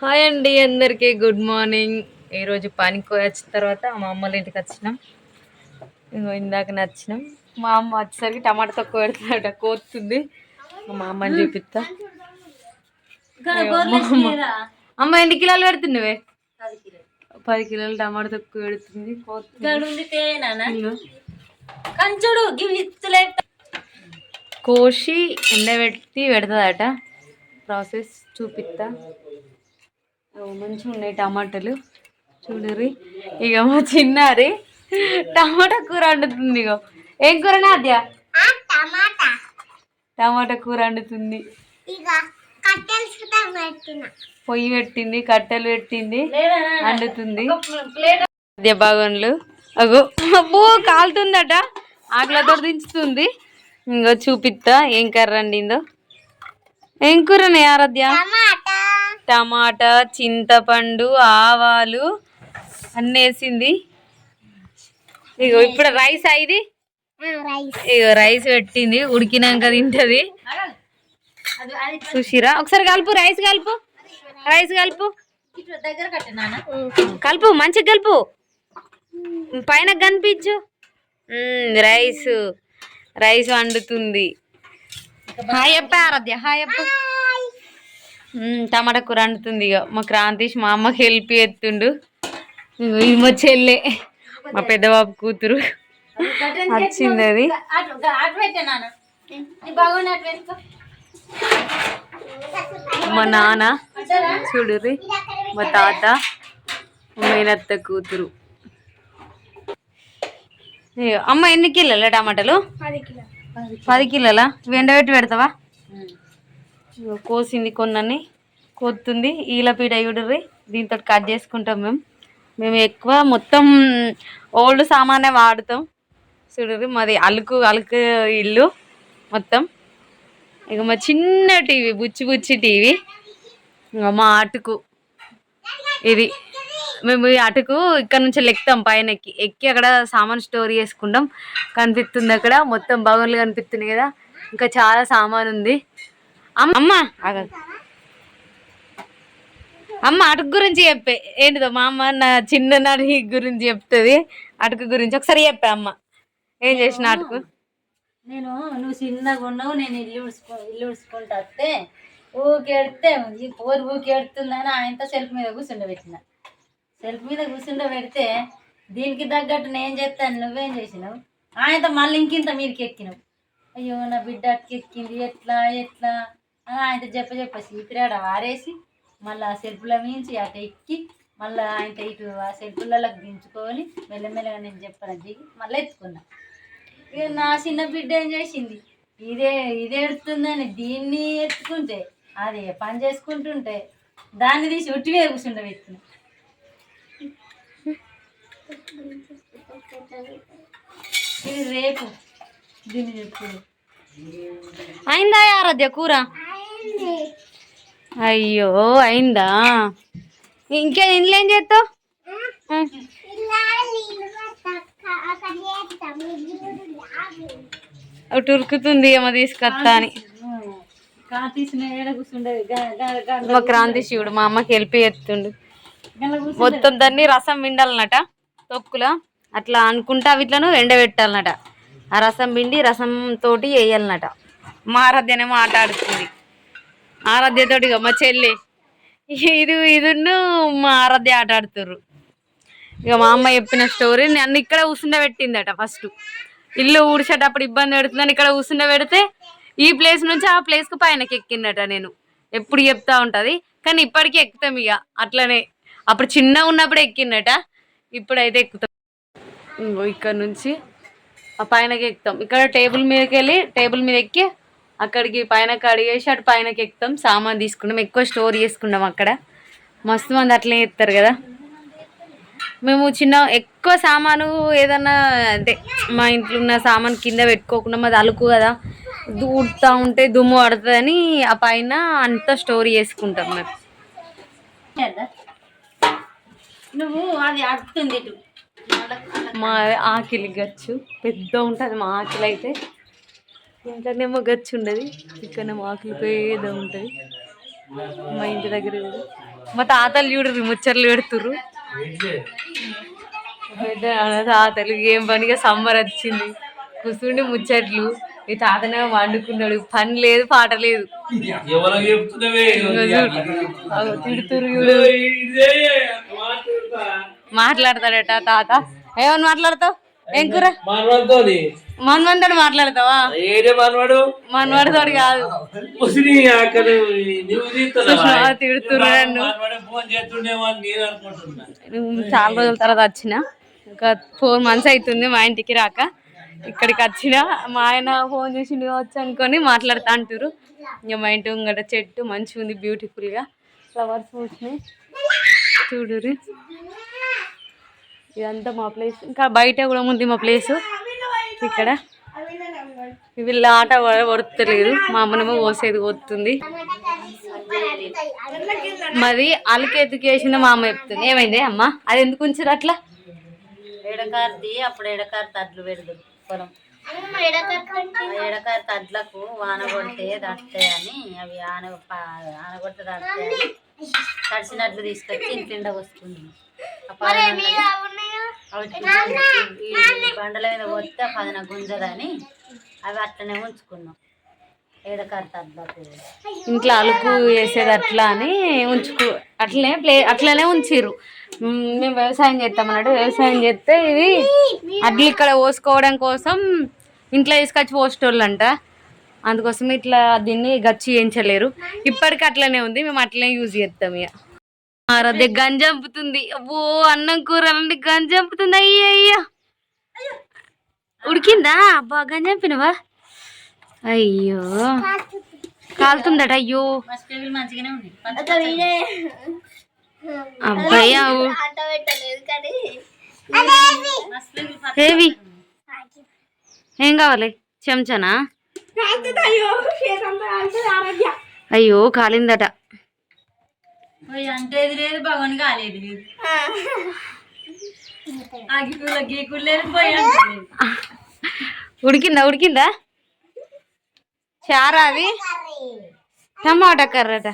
Hi అండి అందరికీ good morning. ఈరోజు పనికి వచ్చిన తర్వాత మా అమ్మల ఇంటికి వచ్చినాం. ఇందాక నచ్చినాం. మా అమ్మ వచ్చేసరికి టమాటా తక్కువ పెడతాడట కోస్తుంది మా అమ్మని చూపిస్తా అమ్మ. ఎన్ని కిలోలు పెడుతున్నావే? పది కిలోలు. టమాటా తక్కువ పెడుతుంది కోసి ఎండబెట్టి పెడతాదట. ప్రాసెస్ చూపిస్తా మంచిగా ఉన్నాయి టమాటాలు. చూడరి ఇక మా చిన్నారి టమాటా కూర వండుతుంది ఇగో. ఏం కూర నాద్య? టమాటా. టమాటా కూర వండుతుంది. పొయ్యి పెట్టింది కట్టెలు పెట్టింది వండుతుంది. ప్లేట్. మధ్య భాగంలో అగో అబ్బో కాలుతుందట. ఆకలితో దించుతుంది. ఇంకో చూపిస్తా ఏం కర్ర వండిందో. ఏం కూరనే ఆరాధ్య? టమాటా చింతపండు ఆవాలు అన్నీ వేసింది ఇగో ఇప్పుడు రైస్ అయింది ఇగో రైస్ పెట్టింది ఉడికినాక తింటది. చూసిరా? ఒకసారి కలుపు రైస్ కలుపు. రైస్ కలుపు. దగ్గర కలుపు మంచిగా కలుపు. పైన కనిపించు. రైస్. రైస్ వండుతుంది. హాయ్ అప్ప ఆరాధ్య. హాయ్ అప్ప. టమాటా కూర వండుతుంది ఇక మా క్రాంతీష్ మా అమ్మకి హెల్ప్ చేస్తుండు. ఇది మా చెల్లె. మా పెద్ద బాబు కూతురు. వచ్చింది అది. మా నాన్న చూడుర్రి. మా తాత మేనత్త కూతురు. అమ్మ ఎన్ని కిలోల టమాటాలు? పది కిలో పది కిలోలా? ఎండబెట్టి పెడతావా? కోసింది కొన్నని కొత్తుంది. ఈల పీడ చూడర్రి. దీంతో కట్ చేసుకుంటాం మేము. మేము ఎక్కువ మొత్తం ఓల్డ్ సామానే వాడుతాం. చూడరు మాది అలుకు అలుకు ఇల్లు మొత్తం. ఇక మా చిన్న టీవీ బుచ్చి బుచ్చి టీవీ. ఇంకా మా అటుకు. ఇది మేము ఈ అటుకు ఇక్కడ నుంచి లెక్తాం పైన ఎక్కి ఎక్కి అక్కడ సామాన్ స్టోర్ చేసుకుంటాం. కనిపిస్తుంది అక్కడ. మొత్తం భవన్లు కనిపిస్తున్నాయి కదా. ఇంకా చాలా సామాన్ ఉంది అమ్మ అమ్మ అటుకు గురించి చెప్పే. ఏంటిదో మా అమ్మ నా చిన్ననాటి గురించి చెప్తుంది. అటుకు గురించి ఒకసారి చెప్పే అమ్మ. ఏం చేసిన అటుకు? నేను నువ్వు చిన్నగా ఉన్నావు నేను ఇల్లు ఉడుచుకో ఇల్లు ఉడుచుకుంటా వస్తే ఊకెడితే ఈ పోరు ఊకెడుతుందని ఆయనతో సెల్ఫ్ మీద కూర్చుండబెట్టిన. సెల్ఫ్ మీద కూర్చుండబెడితే దీనికి తగ్గట్టు నేను చేస్తాను నువ్వేం చేసినావు? ఆయనతో మళ్ళీ ఇంకింత మీదకి ఎక్కినావు. అయ్యో నా బిడ్డ అటుకెక్కింది ఎట్లా ఎట్లా? ఆయనతో చెప్ప చెప్పేసి ఇతరాడ వారేసి మళ్ళీ ఆ సెల్ఫ్ల మించి అటు ఎక్కి మళ్ళీ ఆయనతో ఇటు ఆ సెల్ఫ్లలోకి దించుకొని మెల్లమెల్లగా నేను చెప్పాను దిగి మళ్ళీ ఎత్తుకున్నా. ఇక నా చిన్న బిడ్డ ఏం చేసింది? ఇదే ఇదే ఎడుతుందని దీన్ని ఎత్తుకుంటే అది పని చేసుకుంటుంటే దాన్ని తీసి ఒట్టి మీద కూర్చుండబెట్టిన ఇది రేపు. దీన్ని చెప్పు అయిందా ఆరాధ్య కూర? అయ్యో అయిందా? ఇంకే ఇంట్లో ఏం చేస్తావు అటు ఉరుకుతుంది ఏమో తీసుకొస్తా అని. మా క్రాంతి శివుడు మా అమ్మకి హెల్ప్ చేస్తుండు. మొత్తం దాన్ని రసం పిండాలన్నట తొక్కుల. అట్లా అనుకుంటా వీటిలను ఎండబెట్టాలన్నట ఆ రసం పిండి రసం తోటి వేయాలన్నట మా ఆరాధ్యనేమో ఆట ఆడుతుంది ఆరాధ్యతోటి ఇక మా చెల్లి. ఇది ఇదిన్ను మా ఆరాధ్య ఆట ఆడుతుర్రు. ఇక మా అమ్మ చెప్పిన స్టోరీ నన్ను ఇక్కడ కూర్చుండబెట్టిందట ఫస్ట్ ఇల్లు ఊడ్చేటప్పుడు ఇబ్బంది పెడుతుందని ఇక్కడ కూర్చుండబెడితే ఈ ప్లేస్ నుంచి ఆ ప్లేస్కి పైనకి ఎక్కిందట నేను. ఎప్పుడు చెప్తా ఉంటుంది కానీ ఇప్పటికీ ఎక్కుతాం ఇక అట్లనే అప్పుడు చిన్న ఉన్నప్పుడు ఎక్కిందట ఇప్పుడైతే ఎక్కుతాం. ఇక్కడ నుంచి ఆ పైనకి ఎక్కుతాం. ఇక్కడ టేబుల్ మీదకి వెళ్ళి టేబుల్ మీద ఎక్కి అక్కడికి పైన కడిగేసి అటు పైనకి ఎక్కుతాం. సామాన్ తీసుకుంటాం. ఎక్కువ స్టోర్ చేసుకుంటాం అక్కడ. మస్తు మంది అట్లనే ఎత్తారు కదా. మేము చిన్న ఎక్కువ సామాను ఏదన్నా అంటే మా ఇంట్లో ఉన్న సామాన్ కింద పెట్టుకోకుండా మాది అలుకు కదా. దూడుతూ ఉంటే దుమ్ము పడుతుందని ఆ పైన అంతా స్టోర్ చేసుకుంటాం మేము? నువ్వు అది అడుతుంది మా ఆకిలి గచ్చు. పెద్ద ఉంటుంది మా ఆకిలి అయితే ఇంట్లోనేమో గచ్చు ఉండదు ఇక్కడనేమో ఆకిలి పెద్ద ఉంటుంది. మా ఇంటి దగ్గర కూడా. మా తాతలు చూడరు ముచ్చట్లు పెడుతుర్రు. పెద్ద తాతలు ఏం పనిగా సమ్మర్ వచ్చింది. కూర్చుండి ముచ్చట్లు. ఈ తాతనే వండుకున్నాడు. పని లేదు పాట లేదు. మాట్లాడతాడట తాత. ఏమని మాట్లాడతావు? ఏం కూర? మనవాడితోని. మన్వంతుడు మాట్లాడతావా? ఏడే మనవాడు? కాదు. అక్కడ నేను చాలా రోజుల తర్వాత వచ్చిన. ఇంకా ఫోర్ మంత్స్ అవుతుంది మా ఇంటికి రాక. ఇక్కడికి వచ్చిన. మా ఆయన ఫోన్ చేసి వచ్చి అనుకొని మాట్లాడుతా అంటారు ఇంకా మా ఇంటి ముంగట చెట్టు మంచిగా ఉంది బ్యూటిఫుల్గా ఫ్లవర్స్ వచ్చినాయి చూడురి ఇదంతా మా ప్లేస్ ఇంకా బయట కూడా ఉంది మా ప్లేస్ ఇక్కడ. వీళ్ళ ఆట వరుతలేదు మా అమ్మనేమో పోసేది పోతుంది. మరి అలకెత్తుకేసింది మా అమ్మ చెప్తుంది. ఏమైంది అమ్మ? అది ఎందుకు ఉంచారు అట్లా? ఎడకారిది అప్పుడు ఎడకారి తడ్లు పెడదు పొలం. ఎడకారి తడ్లకు వాన కొడితే తడతాయని అవి ఆన ఆన కొడితే తడతాయని తడిసినట్లు తీసుకొచ్చి ఇంటిండ వస్తుంది బండల మీద పోతే పదన గుంజదని అవి అట్లనే ఉంచుకున్నాం. ఇంట్లో అలుకు వేసేది అట్లా అని ఉంచుకో అట్లనే ప్లే అట్లనే ఉంచిర్రు. మేము వ్యవసాయం చేస్తాం అన్నట్టు వ్యవసాయం చేస్తే ఇది అడ్లు ఇక్కడ పోసుకోవడం కోసం ఇంట్లో తీసుకొచ్చి పోసేటోళ్ళంట. అందుకోసం ఇట్లా దీన్ని గచ్చి వేయించలేరు ఇప్పటికి అట్లనే ఉంది. మేము అట్లనే యూజ్ చేస్తాం ఇక. అదే గంజంపుతుంది అబ్బో అన్నం కూర గంజంపుతుంది అయ్యో అయ్యో. ఉడికిందా? అబ్బా గంజంపినవా అయ్యో. కాలుతుందట అయ్యో. మస్టేబుల్ మంచిగానే ఉంది. అబ్బాయి ఏవి ఏం కావాలి? చెంచానా? అయ్యో కాలిందట. అంటే లేదు భగవాన్ కాలేదు లేదు ఆగికూల గీకులు లేదు పోయి అంటే లేదు. ఉడికిందా ఉడికిందా? చారా అది టమాటా కర్రట.